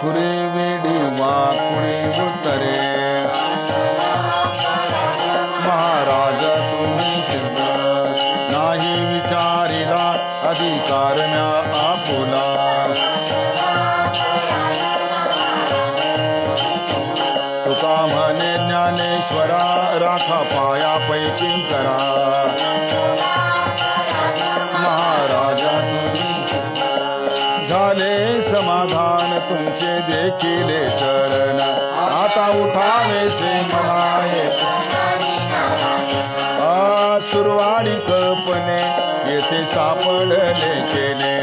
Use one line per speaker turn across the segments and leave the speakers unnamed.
खुरी विडी वाकुळी उतरे। महाराज, तुम्ही सिद्ध नाही विचारिला अधिकार म्या आपुला तुका म्हणे ज्ञानेश्वरा, राखा पायापैकी करा। महाराजा, तुम्ही झाले समाधान तुमचे देखील चरण. आता उठावे से मनाये आ सुरवाडी कल्पने येथे सापडले केले.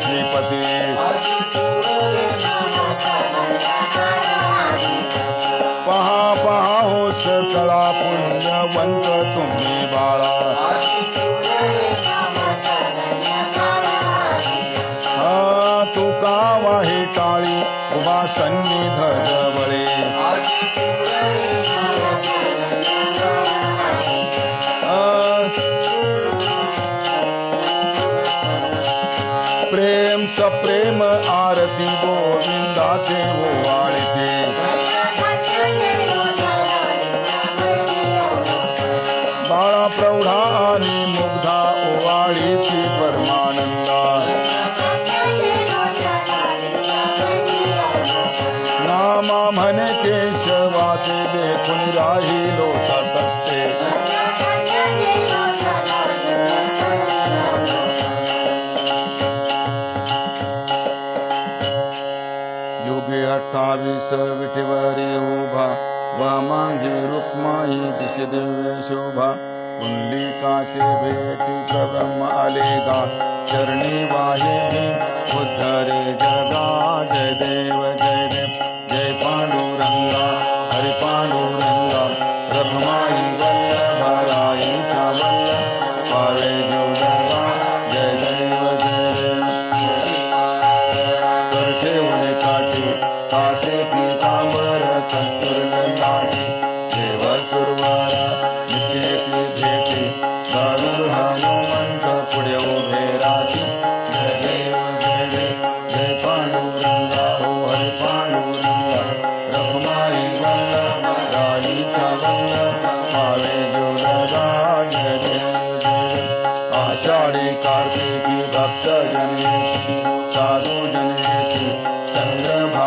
श्रीपती पहा पहा हो सकळा पुण्यवंत तुम्ही बाळा हा वाहे टाळी उभा सन्निध प्रेम सप्रेम आरती गोविंदाचे ओवाळते बाळा प्रौढा आणि मुग्धा ओवाळीची परमानंदा। नामा म्हणे केशवाचे देखून राहिलो तटस्थे अठ्ठावीस विठेवरी उभा व मांगे रुक्माई दिश दिव्य शोभा आले चरणी वाहे उद्धरे जगा, जय देव। कासे पितांबर कस्तूर लाठी देव सुरवारा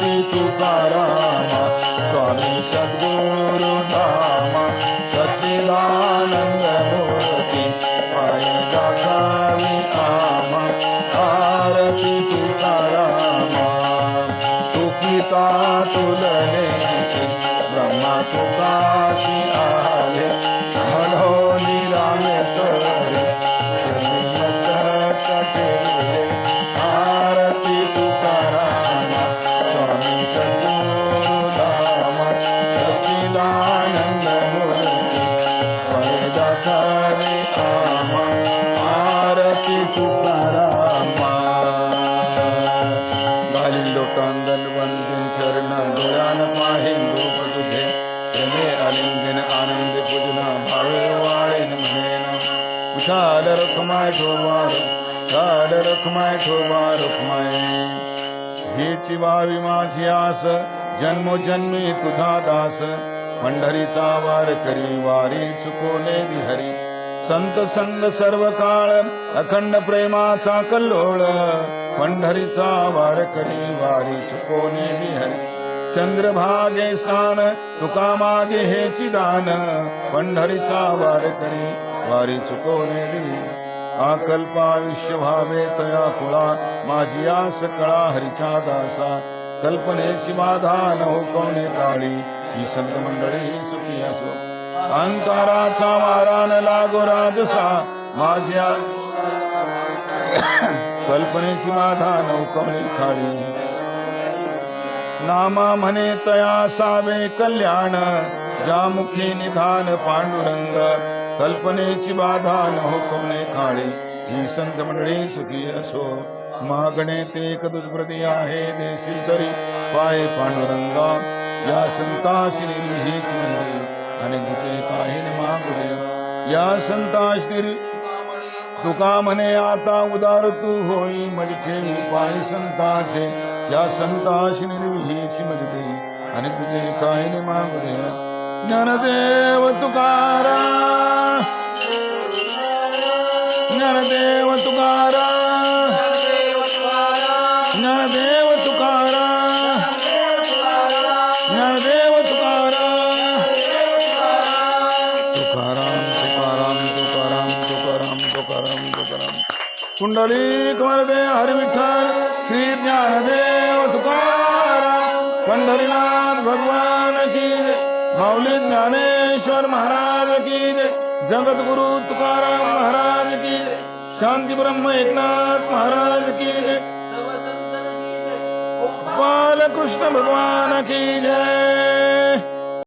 आरती तुकारामा स्वामी सद्गुरु धामा, सच्चिदानंद मूर्ती, पायी दाखावी आमा आरती तुकारामा तुकिता तुलनेची ब्रह्मा तुकाशी आले कटेले आलिंगन आनंद पूजना भावे वाळेन म्हणेन विशाल रखमाय ठोवार विशाल रखमाय ठोवार रखमाय। हीची वावी माझी आस जन्मोजन्मी तुझा दास। पंढरीचा वार करी वारी चुकोने हरी संत संग सर्व काळ अखंड प्रेमाचा कल्लोळ। पंढरीचा वार करी वारी चुकोने हरी चंद्रभागे स्नान तुका मागे हेची दान पंढरीचा वार करी, वारी चुकोने आकल्पा विश्व भावे तया कुळा माझी आस कळा हरिचा दासा। कल्पनेची बाधा न हुकवणे काळी ही संत मंडळी सुखी असो। अहंकाराचा वारा न लागो राजसा माझ्या कल्पनेची बाधा न हुकवणे खाली नामा म्हणे तया सावे कल्याण, जामुखी निधान पांडुरंग, कल्पनेची बाधा न हुकवणे काळी ही संत मंडळी सुखी असो. मागणे ते कदुप्रती आहे देशील तरी पाय पांडुरंगा, या संताशी निर्विहीची मंडळी, आणि तुझे काही न मागू या संताश तुका म्हणे आता उदार तू होई म्हणजे उपाय संताचे. या संताशी निर्विहीची मजदे आणि तुझे काही न मागू ज्ञानदेव तुकारा। ज्ञानदेव तुकारा। ज्ञानदेव तुकारा। ज्ञानदेव तुकारा कुंडली कमरदे हरि विठ्ठल श्री ज्ञानदेव। पंढरीनाथ भगवान की मौली ज्ञानेश्वर महाराज की जगत गुरु तुकार महाराज की शांती ब्रह्म एकनाथ महाराज की बाल कृष्ण भगवान की जय।